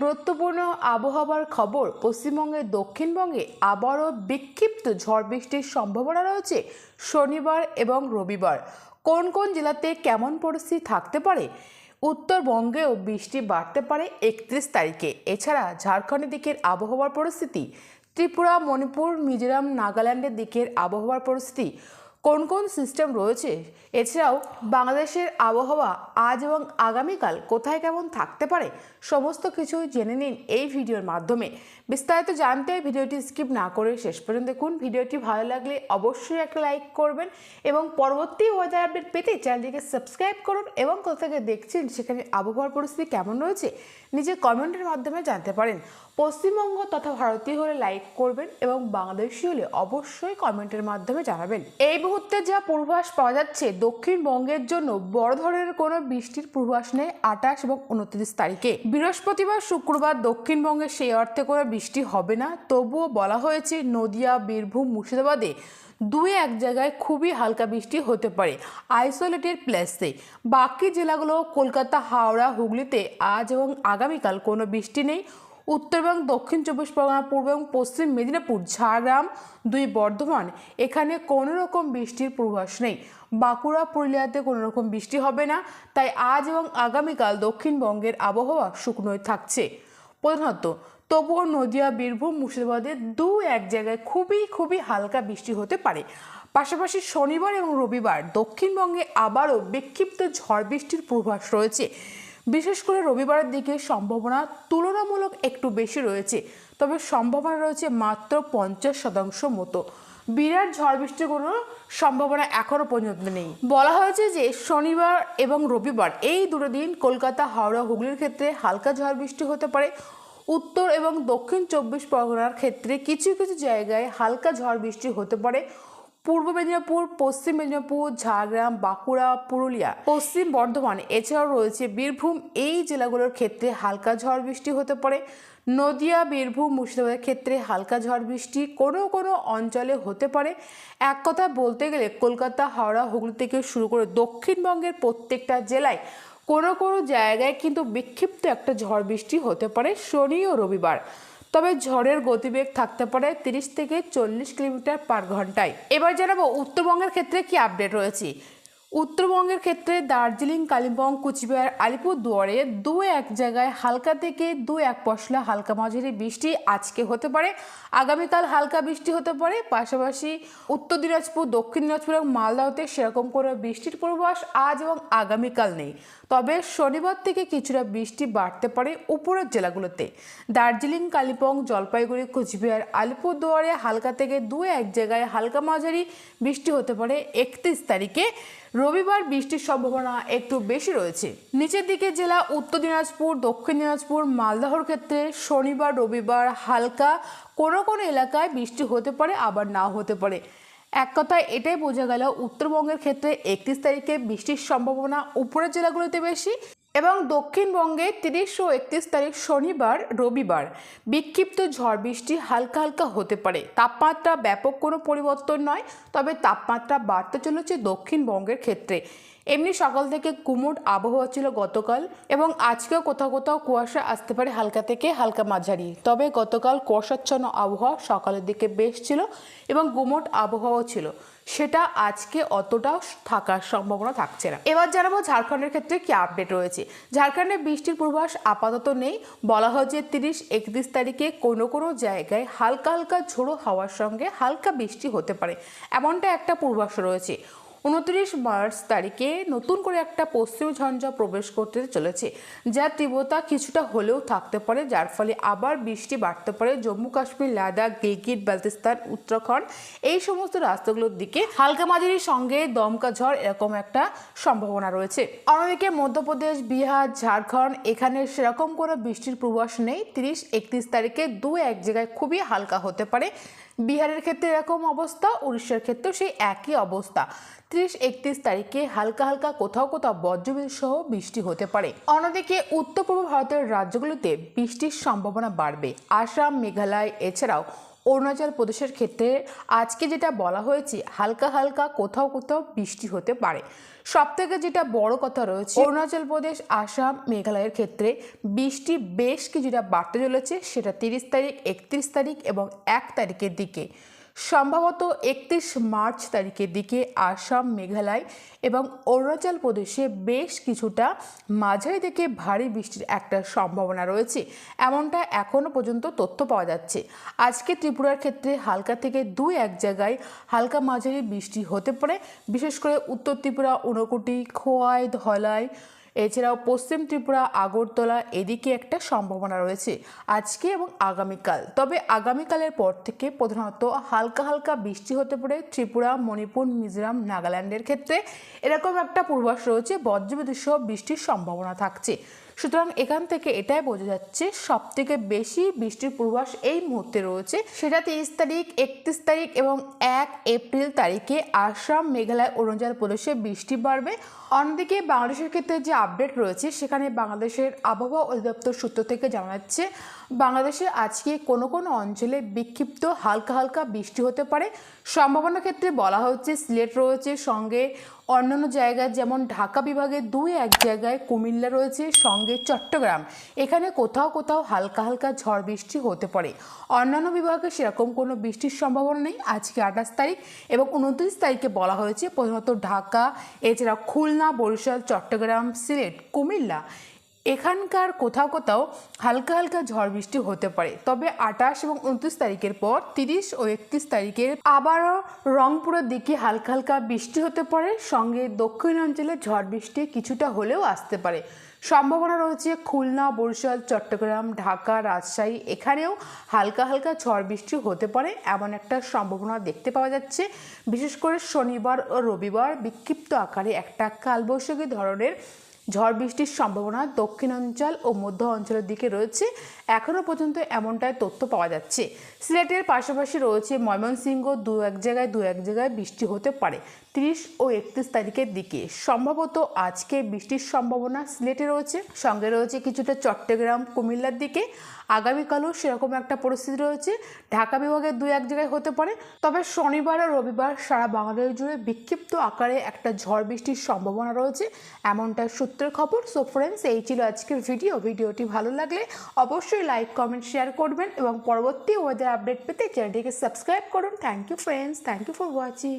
গুরুত্বপূর্ণ আবহাওয়ার খবর পশ্চিমবঙ্গের দক্ষিণবঙ্গে আবারও বিক্ষিপ্ত ঝড় বৃষ্টির সম্ভাবনা রয়েছে শনিবার এবং রবিবার। কোন কোন জেলাতে কেমন পরিস্থিতি থাকতে পারে? উত্তরবঙ্গেও বৃষ্টি বাড়তে পারে একত্রিশ তারিখে। এছাড়া ঝাড়খণ্ডের দিকের আবহাওয়ার পরিস্থিতি, ত্রিপুরা, মণিপুর, মিজোরাম, নাগাল্যান্ডের দিকের আবহাওয়ার পরিস্থিতি কোন কোন সিস্টেম রয়েছে? এছাড়াও বাংলাদেশের আবহাওয়া আজ এবং আগামীকাল কোথায় কেমন থাকতে পারে? সমস্ত কিছু জেনে নিন এই ভিডিওর মাধ্যমে। বিস্তারিত জানতে ভিডিওটি স্কিপ না করে শেষ পর্যন্ত দেখুন। ভিডিওটি ভালো লাগলে অবশ্যই একটা লাইক করবেন এবং পরবর্তী ওয়েদার আপডেট পেতে চ্যানেলটিকে সাবস্ক্রাইব করুন এবং কোথা থেকে দেখছেন সেখানে আবহাওয়ার পরিস্থিতি কেমন রয়েছে নিজে কমেন্টের মাধ্যমে জানতে পারেন। পশ্চিমবঙ্গ তথা ভারতীয় হলে লাইক করবেন এবং বাংলাদেশি হলে অবশ্যই কমেন্টের মাধ্যমে জানাবেন। এই মুহূর্তে যা পূর্বাভাস পাওয়া যাচ্ছে, দক্ষিণবঙ্গের জন্য বড় ধরনের কোনো বৃষ্টির পূর্বাভাস নেই আঠাশ এবং উনত্রিশ তারিখে। বৃহস্পতিবার, শুক্রবার দক্ষিণবঙ্গে সেই অর্থে কোনো বৃষ্টি হবে না। তবুও বলা হয়েছে, নদিয়া, বীরভূম, মুর্শিদাবাদে দুই এক জায়গায় খুবই হালকা বৃষ্টি হতে পারে। আইসোলেটেড প্লেসে। বাকি জেলাগুলো, কলকাতা, হাওড়া, হুগলিতে আজ এবং আগামীকাল কোনো বৃষ্টি নেই। উত্তর এবং দক্ষিণ চব্বিশ পরগনা, পূর্ব এবং পশ্চিম মেদিনীপুর, ঝাড়গ্রাম দুই বর্ধমান। এখানে কোনো রকম বৃষ্টির পূর্বাভাস নেই। বাঁকুড়া, পুরুলিয়াতে কোনো রকম বৃষ্টি হবে না। তাই আজ এবং আগামীকাল দক্ষিণবঙ্গের আবহাওয়া শুকনোয় থাকছে। প্রধানত, তবুও নদিয়া, বীরভূম, মুর্শিদাবাদে দু এক জায়গায় খুবই খুবই হালকা বৃষ্টি হতে পারে। পাশাপাশি শনিবার এবং রবিবার দক্ষিণবঙ্গে আবারও বিক্ষিপ্ত ঝড় বৃষ্টির পূর্বাভাস রয়েছে। বিশেষ করে রবিবারের দিকে সম্ভাবনা তুলনামূলক একটু বেশি রয়েছে, তবে সম্ভাবনা রয়েছে মাত্র পঞ্চাশ শতাংশ মতো। বিরাট ঝড় বৃষ্টির কোনো সম্ভাবনা এখনও পর্যন্ত নেই। বলা হয়েছে যে শনিবার এবং রবিবার এই দুটো দিন কলকাতা, হাওড়া, হুগলির ক্ষেত্রে হালকা ঝড় বৃষ্টি হতে পারে। উত্তর এবং দক্ষিণ চব্বিশ পরগনার ক্ষেত্রে কিছু কিছু জায়গায় হালকা ঝড় বৃষ্টি হতে পারে। পূর্ব মেদিনীপুর, পশ্চিম মেদিনীপুর, ঝাড়গ্রাম, বাঁকুড়া, পুরুলিয়া, পশ্চিম বর্ধমান, এছাড়াও রয়েছে বীরভূম। এই জেলাগুলোর ক্ষেত্রে হালকা ঝড় বৃষ্টি হতে পারে। নদিয়া, বীরভূম, মুর্শিদাবাদের ক্ষেত্রে হালকা ঝড় বৃষ্টি কোনো কোনো অঞ্চলে হতে পারে। এক কথা বলতে গেলে কলকাতা, হাওড়া, হুগলি থেকে শুরু করে দক্ষিণবঙ্গের প্রত্যেকটা জেলায় কোনো কোনো জায়গায় কিন্তু বিক্ষিপ্ত একটা ঝড় বৃষ্টি হতে পারে শনি ও রবিবার। তবে ঝড়ের গতিবেগ থাকতে পারে তিরিশ থেকে চল্লিশ কিলোমিটার পার ঘন্টায়। এবার জানাব উত্তরবঙ্গের ক্ষেত্রে কি আপডেট রয়েছে। উত্তরবঙ্গের ক্ষেত্রে দার্জিলিং, কালিম্পং, কুচবিহার, আলিপুরদুয়ারে দু এক জায়গায় হালকা থেকে দু এক পশলা হালকা মাঝারি বৃষ্টি আজকে হতে পারে। আগামীকাল হালকা বৃষ্টি হতে পারে, পাশাপাশি উত্তর দিনাজপুর, দক্ষিণ দিনাজপুর এবং মালদাতে সেরকম কোনো বৃষ্টির পূর্বাভাস আজ এবং আগামীকাল নেই। তবে শনিবার থেকে কিছুটা বৃষ্টি বাড়তে পারে উপরের জেলাগুলোতে। দার্জিলিং, কালিম্পং, জলপাইগুড়ি, কুচবিহার, আলিপুরদুয়ারে হালকা থেকে দু এক জায়গায় হালকা মাঝারি বৃষ্টি হতে পারে একত্রিশ তারিখে। রবিবার বৃষ্টির সম্ভাবনা একটু বেশি রয়েছে। নিচের দিকে জেলা উত্তর দিনাজপুর, দক্ষিণ দিনাজপুর, মালদহর ক্ষেত্রে শনিবার, রবিবার হালকা কোনো কোনো এলাকায় বৃষ্টি হতে পারে, আবার নাও হতে পারে। এক কথায় এটাই বোঝা গেল, উত্তরবঙ্গের ক্ষেত্রে একত্রিশ তারিখে বৃষ্টির সম্ভাবনা উপরের জেলাগুলোতে বেশি। এবং দক্ষিণবঙ্গে তিরিশ ও একত্রিশ তারিখ শনিবার, রবিবার বিক্ষিপ্ত ঝড় বৃষ্টি হালকা হালকা হতে পারে। তাপমাত্রা ব্যাপক কোনো পরিবর্তন নয়, তবে তাপমাত্রা বাড়তে চলেছে দক্ষিণবঙ্গের ক্ষেত্রে। এমনি সকাল থেকে কুমুট আবহাওয়া ছিল গতকাল এবং আজকেও কোথাও কোথাও কুয়াশা আসতে পারে হালকা থেকে হালকা মাঝারি। তবে গতকাল কুয়াশাচ্ছন্ন আবহাওয়া সকালের দিকে বেশ ছিল এবং গুমট আবহাওয়াও ছিল। সেটা আজকে অতটাও থাকার সম্ভাবনা থাকছে না। এবার জানাব ঝাড়খণ্ডের ক্ষেত্রে কি আপডেট রয়েছে। ঝাড়খণ্ডে বৃষ্টির পূর্বাভাস আপাতত নেই। বলা হয় যে তিরিশ একত্রিশ তারিখে কোনো কোনো জায়গায় হালকা হালকা ঝোড়ো হাওয়ার সঙ্গে হালকা বৃষ্টি হতে পারে। এমনটা একটা পূর্বাভাস রয়েছে। উনত্রিশ মার্চ তারিখে নতুন করে একটা পশ্চিম ঝঞ্ঝা প্রবেশ করতে চলেছে যার তীব্রতা কিছুটা হলেও থাকতে পারে, যার ফলে আবার বৃষ্টি বাড়তে পারে। জম্মু কাশ্মীর, লাদাখ, গিলগিট, বালতিস্তান, উত্তরাখণ্ড, এই সমস্ত রাস্তাগুলোর দিকে হালকা মাঝারির সঙ্গে দমকা ঝড় এরকম একটা সম্ভাবনা রয়েছে। অন্যদিকে মধ্যপ্রদেশ, বিহার, ঝাড়খণ্ড, এখানে সেরকম কোনো বৃষ্টির পূর্বাস নেই। তিরিশ, একত্রিশ তারিখে দু এক জায়গায় খুবই হালকা হতে পারে। বিহারের ক্ষেত্রে এরকম অবস্থা, উড়িষ্যার ক্ষেত্রেও সেই একই অবস্থা। ত্রিশ একত্রিশ তারিখে হালকা হালকা কোথাও কোথাও বজ্রবিদ্যুৎ সহ বৃষ্টি হতে পারে। অন্যদিকে উত্তর পূর্ব ভারতের রাজ্যগুলোতে বৃষ্টির সম্ভাবনা বাড়বে। আসাম, মেঘালয়, এছাড়াও অরুণাচল প্রদেশের ক্ষেত্রে আজকে যেটা বলা হয়েছে, হালকা হালকা কোথাও কোথাও বৃষ্টি হতে পারে। সব থেকে যেটা বড় কথা রয়েছে, অরুণাচল প্রদেশ, আসাম, মেঘালয়ের ক্ষেত্রে বৃষ্টি বেশ কিছুটা বাড়তে চলেছে, সেটা তিরিশ তারিখ, একত্রিশ তারিখ এবং এক তারিখের দিকে। সম্ভবত একত্রিশ মার্চ তারিখের দিকে আসাম, মেঘালয় এবং অরুণাচল প্রদেশে বেশ কিছুটা মাঝারি থেকে ভারী বৃষ্টির একটা সম্ভাবনা রয়েছে। এমনটা এখনও পর্যন্ত তথ্য পাওয়া যাচ্ছে। আজকে ত্রিপুরার ক্ষেত্রে হালকা থেকে দুই এক জায়গায় হালকা মাঝারি বৃষ্টি হতে পারে। বিশেষ করে উত্তর ত্রিপুরা, ঊনকোটি, খোয়াই, ধলাই এছাড়াও পশ্চিম ত্রিপুরা, আগরতলা এদিকে একটা সম্ভাবনা রয়েছে আজকে এবং আগামীকাল। তবে আগামীকালের পর থেকে প্রধানত হালকা হালকা বৃষ্টি হতে পারে ত্রিপুরা, মণিপুর, মিজোরাম, নাগাল্যান্ডের ক্ষেত্রে। এরকম একটা পূর্বাস রয়েছে বজ্রবিদ্যুৎ সহ বৃষ্টির সম্ভাবনা থাকছে। সুতরাং এখান থেকে এটাই বোঝা যাচ্ছে সব থেকে বেশি বৃষ্টির পূর্বাস এই মুহূর্তে রয়েছে। সেটা তিরিশ তারিখ, একত্রিশ তারিখ এবং এক এপ্রিল তারিখে আসাম, মেঘালয়, অরুণাচল প্রদেশে বৃষ্টি বাড়বে। অন্যদিকে বাংলাদেশের ক্ষেত্রে যে আপডেট রয়েছে, সেখানে বাংলাদেশের আবহাওয়া অধিদপ্তর সূত্র থেকে জানাচ্ছে বাংলাদেশে আজকে কোনো কোনো অঞ্চলে বিক্ষিপ্ত হালকা হালকা বৃষ্টি হতে পারে। সম্ভাবনার ক্ষেত্রে বলা হচ্ছে সিলেট রয়েছে, সঙ্গে অন্যান্য জায়গায় যেমন ঢাকা বিভাগে দুই এক জায়গায় কুমিল্লা রয়েছে, সঙ্গে চট্টগ্রাম। এখানে কোথাও কোথাও হালকা হালকা ঝড় বৃষ্টি হতে পারে। অন্যান্য বিভাগে সেরকম কোনো বৃষ্টির সম্ভাবনা নেই। আজকে আঠাশ তারিখ এবং উনত্রিশ তারিখে বলা হয়েছে, প্রধানত ঢাকা, এছাড়া খুলনা, বরিশাল, চট্টগ্রাম, সিলেট, কুমিল্লা। এখানকার কোথাও কোথাও হালকা হালকা ঝড় বৃষ্টি হতে পারে। তবে আঠাশ এবং উনত্রিশ তারিখের পর, তিরিশ ও একত্রিশ তারিখের আবারও রংপুরের দিকে হালকা হালকা বৃষ্টি হতে পারে। সঙ্গে দক্ষিণ অঞ্চলে ঝড় বৃষ্টি কিছুটা হলেও আসতে পারে। সম্ভাবনা রয়েছে খুলনা, বরিশাল, চট্টগ্রাম, ঢাকা, রাজশাহী এখানেও হালকা হালকা ঝড় বৃষ্টি হতে পারে এমন একটা সম্ভাবনা দেখতে পাওয়া যাচ্ছে। বিশেষ করে শনিবার ও রবিবার বিক্ষিপ্ত আকারে একটা কালবৈশাখী ধরনের ঝড় বৃষ্টির সম্ভাবনা দক্ষিণ অঞ্চল ও মধ্য অঞ্চলের দিকে রয়েছে। এখনও পর্যন্ত এমনটাই তথ্য পাওয়া যাচ্ছে। সিলেটের পাশাপাশি রয়েছে ময়মনসিংহ, দু এক জায়গায় দু এক জায়গায় বৃষ্টি হতে পারে। তিরিশ ও একত্রিশ তারিখের দিকে। সম্ভবত আজকে বৃষ্টির সম্ভাবনা সিলেটে রয়েছে। সঙ্গে রয়েছে কিছুটা চট্টগ্রাম, কুমিল্লার দিকে। আগামীকালও সেরকম একটা পরিস্থিতি রয়েছে। ঢাকা বিভাগের দুই এক জায়গায় হতে পারে। তবে শনিবার আর রবিবার সারা বাংলাদেশ জুড়ে বিক্ষিপ্ত আকারে একটা ঝড় বৃষ্টির সম্ভাবনা রয়েছে। এমনটা সূত্রের খবর। সো ফ্রেন্ডস এই ছিল আজকের ভিডিও ভিডিওটি ভালো লাগলে অবশ্যই লাইক কমেন্ট শেয়ার করবেন এবং পরবর্তী ওয়েদার আপডেট পেতে চ্যানেলটিকে সাবস্ক্রাইব করুন। Thank you friends thank you for watching